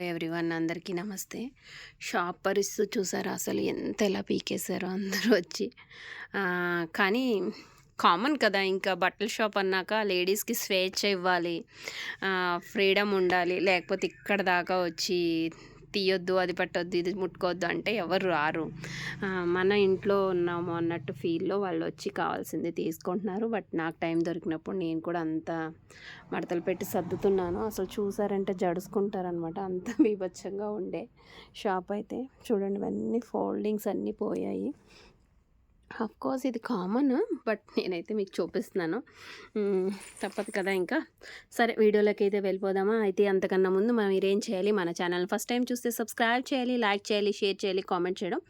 Everyone అందరికీ నమస్తే. Shop పరిస్థితి చూసారా? అసలు ఎంత ఎలా పీకేశారో అందరూ వచ్చి. కానీ కామన్ కదా ఇంకా బట్టల షాప్ అన్నాక లేడీస్కి స్వేచ్ఛ ఇవ్వాలి. ఫ్రీడమ్ ఉండాలి. లేకపోతే ఇక్కడ దాకా వచ్చి తీయొద్దు అది పట్టొద్దు ఇది ముట్టుకోవద్దు అంటే ఎవరు రారు. మన ఇంట్లో ఉన్నాము అన్నట్టు ఫీల్లో వాళ్ళు వచ్చి కావాల్సింది తీసుకుంటున్నారు. బట్ నాకు టైం దొరికినప్పుడు నేను కూడా అంత మడతలు పెట్టి సర్దుతున్నాను. అసలు చూసారంటే జడుచుకుంటారనమాట అంత బీభత్సంగా ఉండే షాప్ అయితే. చూడండి ఇవన్నీ ఫోల్డింగ్స్ అన్నీ పోయాయి. కోర్స్ ఇది కామన్ బట్ నేనైతే మీకు చూపిస్తున్నాను. తప్పదు కదా ఇంకా. సరే వీడియోలోకి అయితే వెళ్ళిపోదామా? అయితే అంతకన్నా ముందు మనం మీరేం చేయాలి? మన ఛానల్ ఫస్ట్ టైం చూస్తే సబ్స్క్రైబ్ చేయాలి లైక్ చేయాలి షేర్ చేయాలి కామెంట్ చేయడం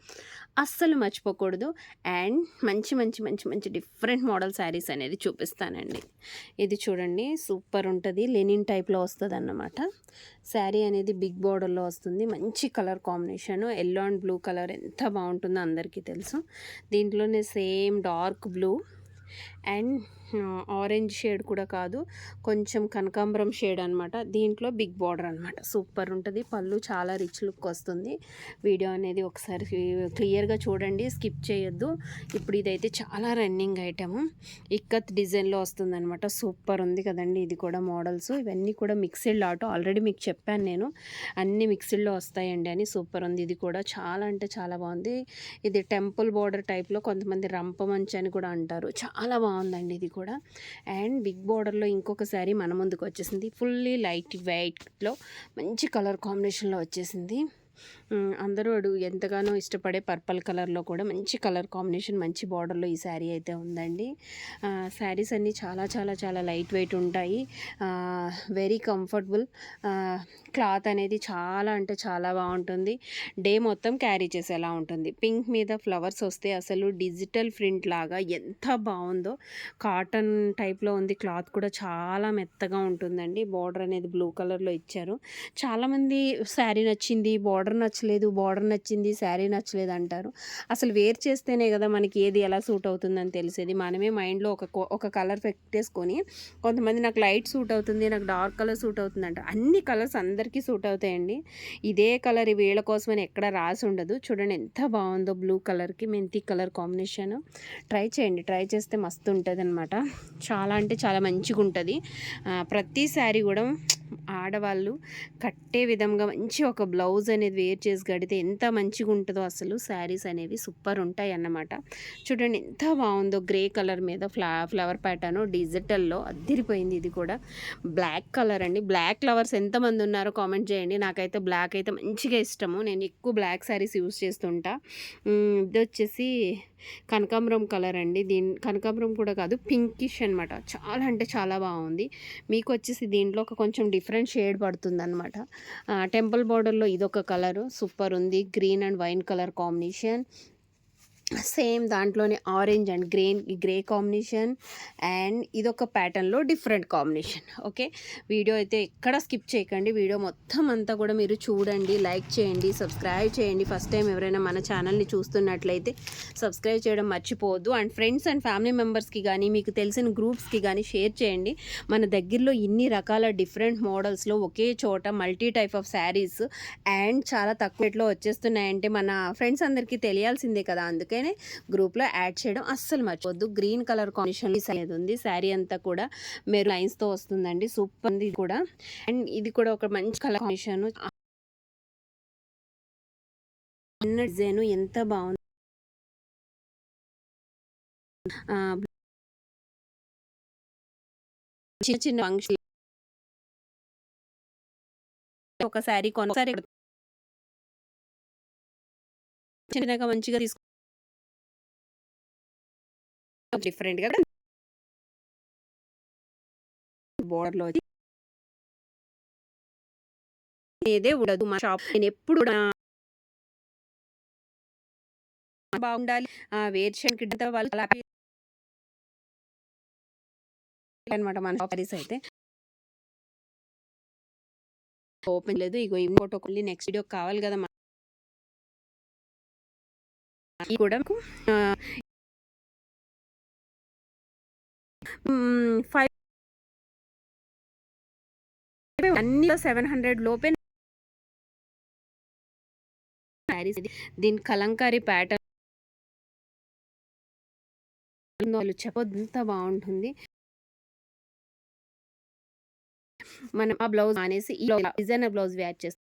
అస్సలు మర్చిపోకూడదు. అండ్ మంచి మంచి మంచి మంచి డిఫరెంట్ మోడల్ శారీస్ అనేది చూపిస్తానండి. ఇది చూడండి సూపర్ ఉంటుంది. లెనిన్ టైప్లో వస్తుంది అన్నమాట శారీ అనేది బిగ్ బోర్డర్లో వస్తుంది. మంచి colour combination yellow and blue colour ఎంత బాగుంటుందో అందరికీ తెలుసు. దీంట్లో దీంట్లోనే same dark blue and orange shade కూడా కాదు కొంచెం కనకాంబరం షేడ్ అనమాట దీంట్లో బిగ్ బార్డర్ అనమాట సూపర్ ఉంటుంది. పళ్ళు చాలా రిచ్ లుక్ వస్తుంది. వీడియో అనేది ఒకసారి క్లియర్గా చూడండి. స్కిప్ చేయొద్దు. ఇప్పుడు ఇదైతే చాలా రన్నింగ్ ఐటమ్ ఇక్కత్ డిజైన్లో వస్తుందనమాట సూపర్ ఉంది కదండి. ఇది కూడా మోడల్స్ ఇవన్నీ కూడా మిక్సిడ్ లాట్ ఆల్రెడీ మీకు చెప్పాను నేను. అన్ని మిక్సిడ్లో వస్తాయండి అని. సూపర్ ఉంది. ఇది కూడా చాలా అంటే చాలా బాగుంది. ఇది టెంపుల్ బార్డర్ టైప్లో కొంతమంది రంపమంచి అని కూడా అంటారు. చాలా బాగుందండి. ఇది కూడా. అండ్ బిగ్ బార్డర్లో ఇంకొక శారీ మన ముందుకు వచ్చేసింది. ఫుల్లీ లైట్ వెయిట్లో మంచి కలర్ కాంబినేషన్లో వచ్చేసింది. అందరూ అడు ఎంతగానో ఇష్టపడే పర్పల్ కలర్లో కూడా మంచి కలర్ కాంబినేషన్ మంచి బార్డర్లో ఈ శారీ అయితే ఉందండి. శారీస్ అన్నీ చాలా చాలా చాలా లైట్ వెయిట్ ఉంటాయి. Very comfortable. క్లాత్ అనేది చాలా అంటే చాలా బాగుంటుంది. డే మొత్తం క్యారీ చేసేలా ఉంటుంది. పింక్ మీద ఫ్లవర్స్ వస్తే అసలు డిజిటల్ ప్రింట్ లాగా ఎంత బాగుందో. కాటన్ టైప్లో ఉంది క్లాత్ కూడా చాలా మెత్తగా ఉంటుందండి. బార్డర్ అనేది బ్లూ కలర్లో ఇచ్చారు. చాలామంది శారీ నచ్చింది బార్డర్ బార్డర్ నచ్చలేదు బార్డర్ నచ్చింది శారీ నచ్చలేదు అంటారు. అసలు వేర్ చేస్తేనే కదా మనకి ఏది ఎలా సూట్ అవుతుందని తెలిసేది. మనమే మైండ్లో ఒక ఒక కలర్ పెట్టేసుకొని కొంతమంది నాకు లైట్ సూట్ అవుతుంది నాకు డార్క్ కలర్ సూట్ అవుతుంది అంటారు. అన్ని కలర్స్ అందరికీ సూట్ అవుతాయండి. ఇదే కలర్ వీళ్ళ కోసమని ఎక్కడ రాసి ఉండదు. చూడండి ఎంత బాగుందో బ్లూ కలర్కి మెంతి కలర్ కాంబినేషన్. ట్రై చేయండి. ట్రై చేస్తే మస్తు ఉంటుంది అనమాట చాలా అంటే చాలా మంచిగా ఉంటుంది ప్రతి శారీ కూడా ఆడవాళ్ళు కట్టే విధంగా మంచి ఒక బ్లౌజ్ అనేది వేర్ చేసి కడితే ఎంత మంచిగా ఉంటుందో అసలు శారీస్ అనేవి సూపర్ ఉంటాయి అన్నమాట. చూడండి ఎంత బాగుందో గ్రే కలర్ మీద ఫ్లా ఫ్లవర్ ప్యాటర్న్ డిజిటల్లో అద్దిరిపోయింది ఇది కూడా. బ్లాక్ కలర్ అండి. బ్లాక్ ఫ్లవర్స్ ఎంతమంది ఉన్నారో కామెంట్ చేయండి. నాకైతే బ్లాక్ అయితే మంచిగా ఇష్టము. నేను ఎక్కువ బ్లాక్ శారీస్ యూస్ చేస్తుంటా. ఇది వచ్చేసి కనకాంబరం కలర్ అండి. దీని కనకాంబరం కూడా కాదు పింకిష్ అనమాట చాలా అంటే చాలా బాగుంది. మీకు వచ్చేసి దీంట్లో ఒక కొంచెం డిఫరెంట్ షేడ్ పడుతుంది అనమాట టెంపుల్ బార్డర్లో ఇదొక కలరు. సూపర్ ఉంది. Green and wine colour combination. Same దాంట్లోనే orange and green grey combination and ఇదొక ప్యాటర్న్లో డిఫరెంట్ కాంబినేషన్. ఓకే? వీడియో అయితే ఎక్కడ స్కిప్ చేయకండి. వీడియో మొత్తం అంతా కూడా మీరు చూడండి లైక్ చేయండి సబ్స్క్రైబ్ చేయండి. ఫస్ట్ టైం ఎవరైనా మన ఛానల్ని చూస్తున్నట్లయితే సబ్స్క్రైబ్ చేయడం మర్చిపోవద్దు. అండ్ ఫ్రెండ్స్ అండ్ ఫ్యామిలీ మెంబర్స్కి కానీ మీకు తెలిసిన గ్రూప్స్కి కానీ షేర్ చేయండి. మన దగ్గరలో ఇన్ని రకాల డిఫరెంట్ మోడల్స్లో ఒకే చోట multi type of saris and చాలా తక్కువ రేట్లో వచ్చేస్తున్నాయంటే మన ఫ్రెండ్స్ అందరికీ తెలియాల్సిందే కదా. అందుకే అందుకనే గ్రూప్లో యాడ్ చేయడం అస్సలు మర్చిపోద్దు గ్రీన్ కలర్ కాంబినేషన్ అనేది ఉంది. శారీ అంతా కూడా మెరు లైన్స్తో వస్తుందండి. సూపర్ ఉంది కూడా. అండ్ ఇది కూడా ఒక మంచి కలర్ కాంబినేషన్. చిన్న డిజైన్ ఎంత బాగుంది. చిన్న చిన్న ఫంక్షన్ ఒక శారీ కొనసారి చిన్నగా మంచిగా తీసుకు డిఫరెంట్గా బోర్డర్లో ఏదే ఉండదు. మా షాప్ నేను ఎప్పుడు బాగుండాలి. ఆ వేర్షన్ కిడ్డ వాళ్ళు అలా అనమాట మన సారీస్ అయితే. ఓపెన్ లేదు ఇగో ఈ ఒకళ్ళు నెక్స్ట్ వీడియో కావాలి కదా కూడా ఫైవ్ అన్ని సెవెన్ హండ్రెడ్ లోపే శారీస్ దీని కలంకారీ ప్యాటర్న్ వాళ్ళు చెప్పొద్దంత బాగుంటుంది. మనం ఆ బ్లౌజ్ అనేసి ఈ డిజైనర్ బ్లౌజ్ యాడ్ చేస్తాం.